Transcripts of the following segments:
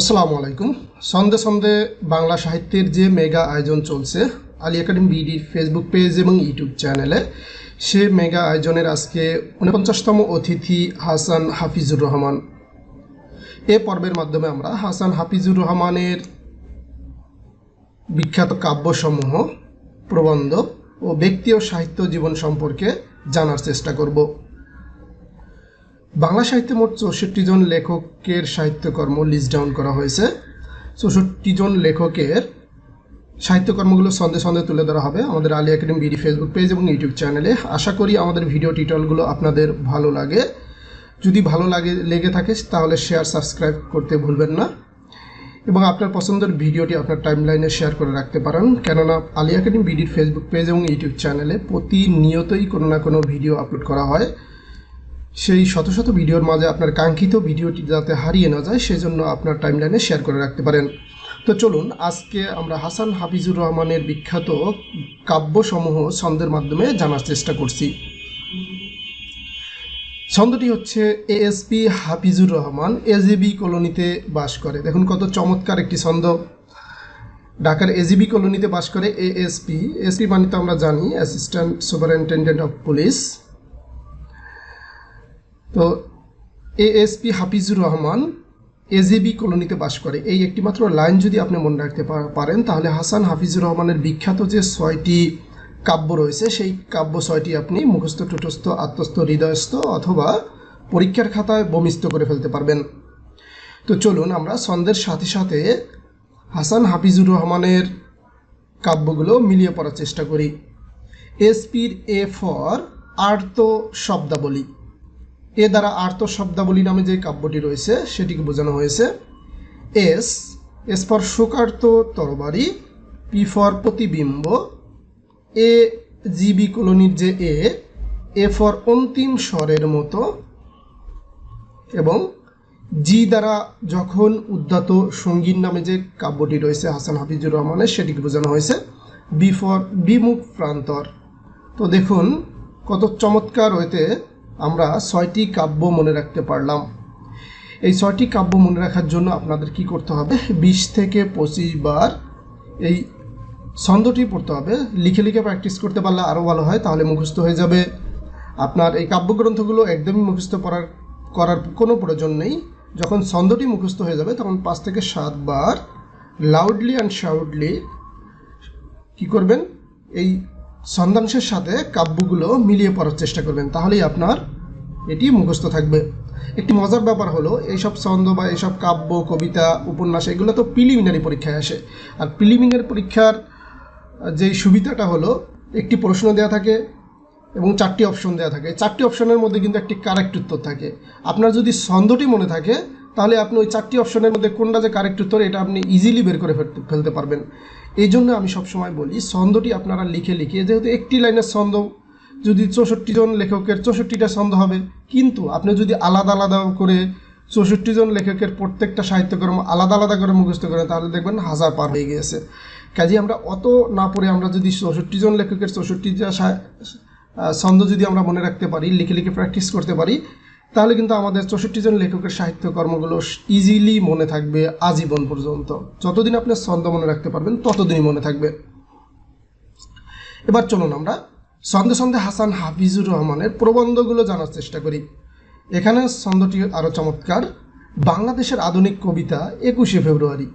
আসসালামু আলাইকুম। সন্ধে সন্ধে বাংলা সাহিত্যের যে মেগা আয়োজন চলছে, Ali academy BD Facebook page এবং ইউটিউব চ্যানেলে সে মেগা আয়োজনের আজকে উনপঞ্চাশতম অতিথি হাসান হাফিজুর রহমান। এ পর্বের মাধ্যমে আমরা হাসান হাফিজুর রহমানের বিখ্যাত কাব্যসমূহ, প্রবন্ধ ও ব্যক্তি ও সাহিত্য জীবন সম্পর্কে জানার চেষ্টা করব। বাংলা সাহিত্যে মোট চৌষট্টি জন লেখকের সাহিত্যকর্ম লিস্ট ডাউন করা হয়েছে। চৌষট্টি জন লেখকের সাহিত্যকর্মগুলো সন্ধে সন্ধে তুলে ধরা হবে আমাদের Ali academy BD Facebook page এবং ইউটিউব চ্যানেলে আশা করি আমাদের ভিডিও টিটলগুলো আপনাদের ভালো লাগে। যদি ভালো লাগে, লেগে থাকে, তাহলে শেয়ার সাবস্ক্রাইব করতে ভুলবেন না। এবং আপনার পছন্দের ভিডিওটি আপনার টাইমলাইনে শেয়ার করে রাখতে পারেন। কেননা আলী একাডেমি বিডির ফেসবুক পেজ এবং ইউটিউব চ্যানেলে প্রতিনিয়তই কোনো না কোনো ভিডিও আপলোড করা হয়। সেই শত শত ভিডিওর মাঝে আপনার কাঙ্ক্ষিত ভিডিওটি যাতে হারিয়ে না যায় সেজন্য আপনার টাইমলাইনে শেয়ার করে রাখতে পারেন। তো চলুন, আজকে আমরা হাসান হাফিজুর রহমানের বিখ্যাত কাব্যসমূহ ছন্দের মাধ্যমে জানার চেষ্টা করছি। ছন্দটি হচ্ছে এএসপি হাফিজুর রহমান এজিবি কলোনিতে বাস করে। দেখুন কত চমৎকার একটি ছন্দ। ঢাকার এজিবি কলোনিতে বাস করে এএসপি এসপি মানে তো আমরা জানি অ্যাসিস্ট্যান্ট সুপারিনটেন্ডেন্ট অফ পুলিশ তো এএসপি হাফিজুর রহমান এজেবি কলোনিতে বাস করে। এই একটি মাত্র লাইন যদি আপনি মনে রাখতে পারেন, তাহলে হাসান হাফিজুর রহমানের বিখ্যাত যে ছয়টি কাব্য রয়েছে, সেই কাব্য ছয়টি আপনি মুখস্থ, টুটস্থ, আত্মস্থ, হৃদয়স্থ অথবা পরীক্ষার খাতায় বমিস্থ করে ফেলতে পারবেন। তো চলুন আমরা ছন্দের সাথে সাথে হাসান হাফিজুর রহমানের কাব্যগুলো মিলিয়ে পড়ার চেষ্টা করি। এসপির এ ফর আর্ত শব্দাবলী। এ দ্বারা আর্ত শব্দাবলী নামে যে কাব্যটি রয়েছে, সেটিকে বোঝানো হয়েছে এস এস ফর শোকার্ত তরবারি, পি ফর প্রতিবিম্ব, এ জিবি কলোনির যে এ এ ফর অন্তিম স্বরের মতো এবং জি দ্বারা যখন উদ্যাত সংগীত নামে যে কাব্যটি রয়েছে হাসান হাফিজুর রহমানের, সেটিকে বোঝানো হয়েছে বি ফর বিমুখ প্রান্তর। তো দেখুন কত চমৎকার হইতে আমরা ছয়টি কাব্য মনে রাখতে পারলাম। এই ছয়টি কাব্য মনে রাখার জন্য আপনাদের কি করতে হবে? বিশ থেকে পঁচিশ বার এই ছন্দটি পড়তে হবে। লিখে লিখে প্র্যাকটিস করতে পারলে আরও ভালো হয়, তাহলে মুখস্থ হয়ে যাবে। আপনার এই কাব্যগ্রন্থগুলো একদমই মুখস্থ পড়ার করার কোনো প্রয়োজন নেই। যখন ছন্দটি মুখস্থ হয়ে যাবে, তখন পাঁচ থেকে সাতবার লাউডলি অ্যান্ড শাউডলি কি করবেন? এই ছন্দাংশের সাথে কাব্যগুলো মিলিয়ে পড়ার চেষ্টা করবেন, তাহলেই আপনার এটি মুখস্থ থাকবে। একটি মজার ব্যাপার হলো, এইসব ছন্দ বা এইসব কাব্য, কবিতা, উপন্যাস, এগুলো তো প্রিলিমিনারি পরীক্ষায় আসে। আর প্রিলিমিনারি পরীক্ষার যেই সুবিধাটা হলো, একটি প্রশ্ন দেওয়া থাকে এবং চারটি অপশন দেওয়া থাকে। চারটি অপশনের মধ্যে কিন্তু একটি কারেক্ট উত্তর থাকে। আপনার যদি ছন্দটি মনে থাকে, তাহলে আপনি ওই চারটি অপশনের মধ্যে কোনটা যে কারেক্ট উত্তর, এটা আপনি ইজিলি বের করে ফেলতে পারবেন। এই জন্য আমি সবসময় বলি, ছন্দটি আপনারা লিখে লিখে যেহেতু একটি লাইনের ছন্দ, যদি চৌষট্টি জন লেখকের চৌষট্টিটা ছন্দ হবে, কিন্তু আপনি যদি আলাদা আলাদা করে চৌষট্টি জন লেখকের প্রত্যেকটা সাহিত্যকর্ম আলাদা আলাদা করে মুখস্থ করেন, তাহলে দেখবেন হাজার পার হয়ে গিয়েছে। কাজে আমরা অত না পড়ে আমরা যদি চৌষট্টি জন লেখকের চৌষট্টিটা ছন্দ যদি আমরা মনে রাখতে পারি, লিখে লিখে প্র্যাকটিস করতে পারি তাহলে কিন্তু আমাদের চৌষট্টি জন লেখকের সাহিত্যকর্মগুলো ইজিলি মনে থাকবে আজীবন পর্যন্ত। যতদিন আপনি ছন্দ মনে রাখতে পারবেন, ততদিনই মনে থাকবে। এবার চলুন আমরা সন্ধে সন্ধে হাসান হাফিজুর রহমানের প্রবন্ধগুলো জানার চেষ্টা করি। এখানে ছন্দটি আরও চমৎকার। বাংলাদেশের আধুনিক কবিতা একুশে ফেব্রুয়ারি।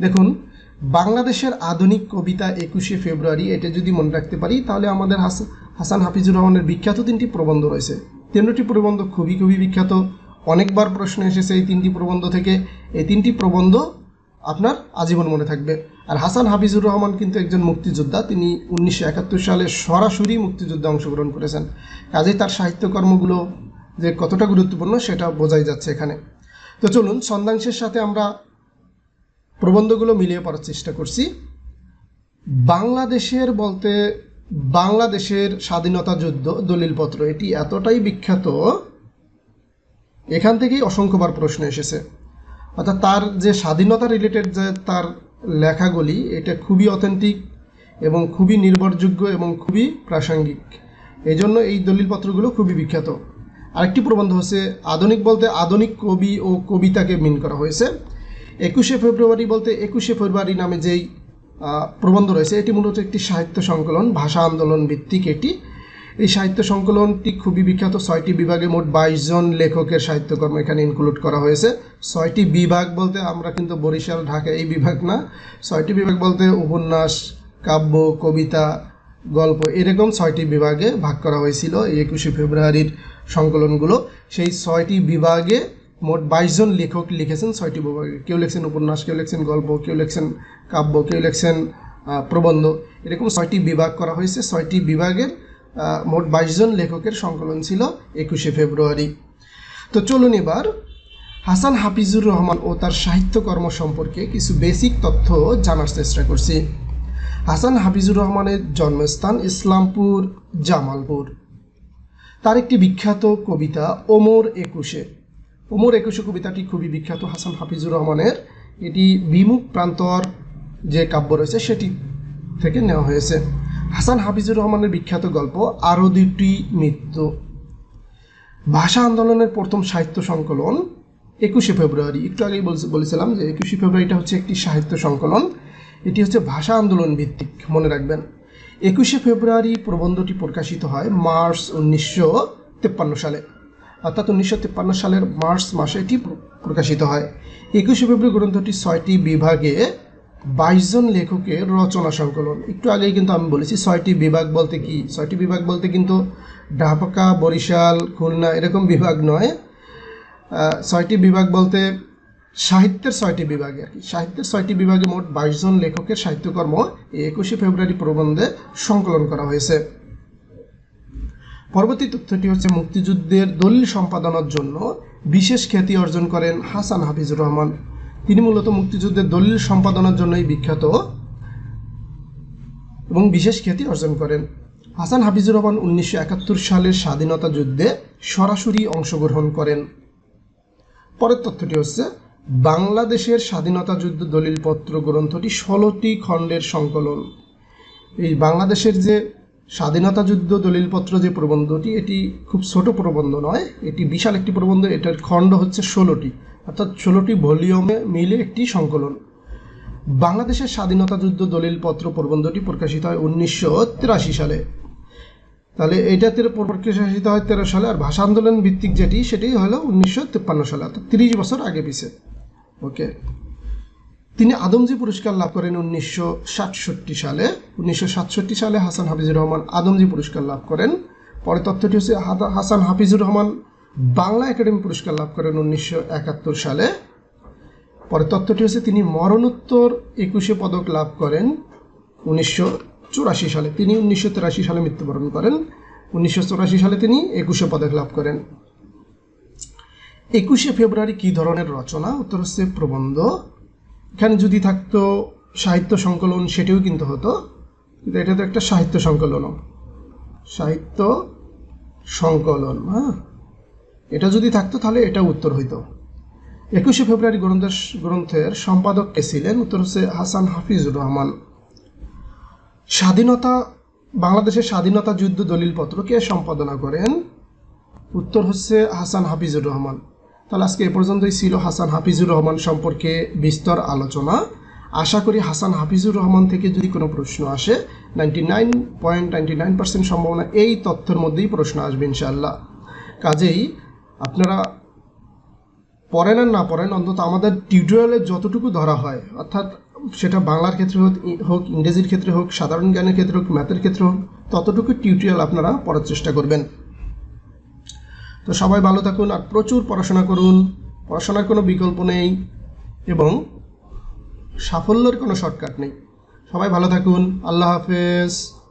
দেখুন, বাংলাদেশের আধুনিক কবিতা একুশে ফেব্রুয়ারি, এটা যদি মনে রাখতে পারি, তাহলে আমাদের হাস- হাসান হাফিজুর রহমানের বিখ্যাত তিনটি প্রবন্ধ রয়েছে। তিনটি প্রবন্ধ খুবই খুবই বিখ্যাত। অনেকবার প্রশ্ন এসেছে এই তিনটি প্রবন্ধ থেকে। এই তিনটি প্রবন্ধ আপনার আজীবন মনে থাকবে। আর হাসান হাফিজুর রহমান কিন্তু একজন মুক্তিযোদ্ধা। তিনি উনিশশো একাত্তর সালে সরাসরি মুক্তিযুদ্ধে অংশগ্রহণ করেছেন। কাজেই তার সাহিত্যকর্মগুলো যে কতটা গুরুত্বপূর্ণ সেটা বোঝাই যাচ্ছে এখানে। তো চলুন ছন্দাংশের সাথে আমরা প্রবন্ধগুলো মিলিয়ে পড়ার চেষ্টা করছি। বাংলাদেশের বলতে বাংলাদেশের স্বাধীনতা যুদ্ধ দলিলপত্র, এটি এতটাই বিখ্যাত, এখান থেকেই অসংখ্যবার প্রশ্ন এসেছে। অর্থাৎ তার যে স্বাধীনতা রিলেটেড যে তার লেখাগুলি, এটা খুবই অথেন্টিক এবং খুবই নির্ভরযোগ্য এবং খুবই প্রাসঙ্গিক। এই জন্য এই দলিলপত্রগুলো খুবই বিখ্যাত। আরেকটি প্রবন্ধ হচ্ছে, আধুনিক বলতে আধুনিক কবি ও কবিতাকে মিন করা হয়েছে। একুশে ফেব্রুয়ারি বলতে একুশে ফেব্রুয়ারি নামে যেই প্রবন্ধ রয়েছে। এটি মূলত একটি সাহিত্য সংকলন, ভাষা আন্দোলন ভিত্তিক এটি। এই সাহিত্য সংকলনটি খুবই বিখ্যাত। ছয়টি বিভাগে মোট বাইশ জন লেখকের সাহিত্যকর্ম এখানে ইনক্লুড করা হয়েছে। ছয়টি বিভাগ বলতে আমরা কিন্তু বরিশাল, ঢাকা এই বিভাগ না। ছয়টি বিভাগ বলতে উপন্যাস, কাব্য, কবিতা, গল্প এরকম ছয়টি বিভাগে ভাগ করা হয়েছিল এই একুশে ফেব্রুয়ারির সংকলনগুলো। সেই ছয়টি বিভাগে মোট বাইশ জন লেখক লিখেছেন, ছয়টি বিভাগে কেউ লিখছেন উপন্যাস, কেউ লিখছেন গল্প, কেউ লিখছেন কাব্য, কেউ লিখছেন প্রবন্ধ। এরকম ছয়টি বিভাগ করা হয়েছে। ছয়টি বিভাগের মোট বাইশ জন লেখকের সংকলন ছিল একুশে ফেব্রুয়ারি। তো চলুন এবার হাসান হাফিজুর রহমান ও তার সাহিত্যকর্ম সম্পর্কে কিছু বেসিক তথ্য জানার চেষ্টা করছি। হাসান হাফিজুর রহমানের জন্মস্থান ইসলামপুর, জামালপুর। তার একটি বিখ্যাত কবিতা, ওমর একুশে। ওমর একুশে কবিতাটি খুবই বিখ্যাত হাসান হাফিজুর রহমানের। এটি বিমুখ প্রান্তর যে কাব্য রয়েছে সেটি থেকে নেওয়া হয়েছে। হাসান হাফিজুর রহমানের বিখ্যাত গল্প আরও দুটি মৃত্যু ভাষা আন্দোলনের প্রথম সাহিত্য সংকলন একুশে ফেব্রুয়ারি। একটু আগেই বলছে- বলেছিলাম যে একুশে ফেব্রুয়ারিটা হচ্ছে একটি সাহিত্য সংকলন। এটি হচ্ছে ভাষা আন্দোলন ভিত্তিক, মনে রাখবেন। একুশে ফেব্রুয়ারি প্রবন্ধটি প্রকাশিত হয় মার্চ উনিশশো সালে। অর্থাৎ উনিশশো সালের মার্চ মাসে এটি প্রকাশিত হয়। একুশে ফেব্রুয়ারি গ্রন্থটি ছয়টি বিভাগে বাইশ জন লেখকের রচনা সংকলন। একটু আগেই কিন্তু আমি বলেছি ছয়টি বিভাগ বলতে কি? ছয়টি বিভাগ বলতে কিন্তু ঢাকা বরিশাল, খুলনা এরকম বিভাগ নয়। ছয়টি বিভাগ বলতে সাহিত্যের ছয়টি বিভাগে আর কি। সাহিত্যের ছয়টি বিভাগে মোট বাইশ জন লেখকের সাহিত্যকর্ম একুশে ফেব্রুয়ারি প্রবন্ধে সংকলন করা হয়েছে। পরবর্তী তথ্যটি হচ্ছে মুক্তিযুদ্ধের দলিল সম্পাদনার জন্য বিশেষ খ্যাতি অর্জন করেন হাসান হাফিজুর রহমান। তিনি মূলত মুক্তিযুদ্ধের দলিল সম্পাদনার জন্যই বিখ্যাত এবং বিশেষ খ্যাতি অর্জন করেন। হাসান হাফিজুর রহমান উনিশশো একাত্তর সালের স্বাধীনতা যুদ্ধে সরাসরি অংশগ্রহণ করেন। পরের তথ্যটি হচ্ছে, বাংলাদেশের স্বাধীনতা যুদ্ধ দলিলপত্র গ্রন্থটি ষোলোটি খণ্ডের সংকলন। এই বাংলাদেশের যে স্বাধীনতা যুদ্ধ দলিলপত্র যে প্রবন্ধটি, এটি খুব ছোট প্রবন্ধ নয়, এটি বিশাল একটি প্রবন্ধ, এটার খণ্ড হচ্ছে ষোলোটি, অর্থাৎ ষোলোটি ভলিউমে মিলে একটি সংকলন। বাংলাদেশের স্বাধীনতা যুদ্ধ দলিলপত্র প্রবন্ধটি প্রকাশিত হয় উনিশশো তিরাশি সালে। তাহলে এইটাতে প্রকাশিত হয় তেরো সালে, আর ভাষা আন্দোলন ভিত্তিক যেটি, সেটি হলো উনিশশো তিপ্পান্ন সালে, অর্থাৎ তিরিশ বছর আগে পিছে। ওকে তিনি আদমজি পুরস্কার লাভ করেন উনিশশো সাতষট্টি সালে। উনিশশো সাতষট্টি সালে হাসান হাফিজুর রহমান আদমজি পুরস্কার লাভ করেন। পরে তথ্যটি হচ্ছে হাসান হাফিজুর রহমান বাংলা একাডেমি পুরস্কার লাভ করেন উনিশশো একাত্তর সালে। পরে তথ্যটি হচ্ছে, তিনি মরণোত্তর একুশে পদক লাভ করেন উনিশশো চুরাশি সালে। তিনি উনিশশো তিরাশি সালে মৃত্যুবরণ করেন। উনিশশো চুরাশি সালে তিনি একুশে পদক লাভ করেন। একুশে ফেব্রুয়ারি কী ধরনের রচনা? উত্তর হচ্ছে, প্রবন্ধ। এখানে যদি থাকতো সাহিত্য সংকলন, সেটিও কিন্তু হতো। কিন্তু এটা তো একটা সাহিত্য সংকলনও। সাহিত্য সংকলন হ্যাঁ? এটা যদি থাকতো, তাহলে এটা উত্তর হইতো। একুশে ফেব্রুয়ারি গ্রন্থের গ্রন্থের সম্পাদক কে ছিলেন? উত্তর হচ্ছে হাসান হাফিজুর রহমান। স্বাধীনতা, বাংলাদেশের স্বাধীনতা যুদ্ধ দলিলপত্র কে সম্পাদনা করেন? উত্তর হচ্ছে হাসান হাফিজুর রহমান। তাহলে আজকে এ পর্যন্তই ছিল হাসান হাফিজুর রহমান সম্পর্কে বিস্তর আলোচনা। আশা করি হাসান হাফিজুর রহমান থেকে যদি কোনো প্রশ্ন আসে ninety nine point ninety nine percent সম্ভাবনা এই তথ্যের মধ্যেই প্রশ্ন আসবে ইনশাআল্লাহ। কাজেই আপনারা পড়েন আর না পড়েন, অন্তত আমাদের টিউটোরিয়ালে যতটুকু ধরা হয়, অর্থাৎ সেটা বাংলার ক্ষেত্রে হোক হোক, ইংরেজির ক্ষেত্রে হোক, সাধারণ জ্ঞানের ক্ষেত্রে হোক ম্যাথের ক্ষেত্রে হোক, ততটুকু টিউটোরিয়াল আপনারা পড়ার চেষ্টা করবেন। তো সবাই ভালো থাকুন আর প্রচুর পড়াশোনা করুন। পড়াশোনার কোনো বিকল্প নেই এবং সাফল্যের কোনো শর্টকাট নেই। সবাই ভালো থাকুন। আল্লাহ হাফেজ।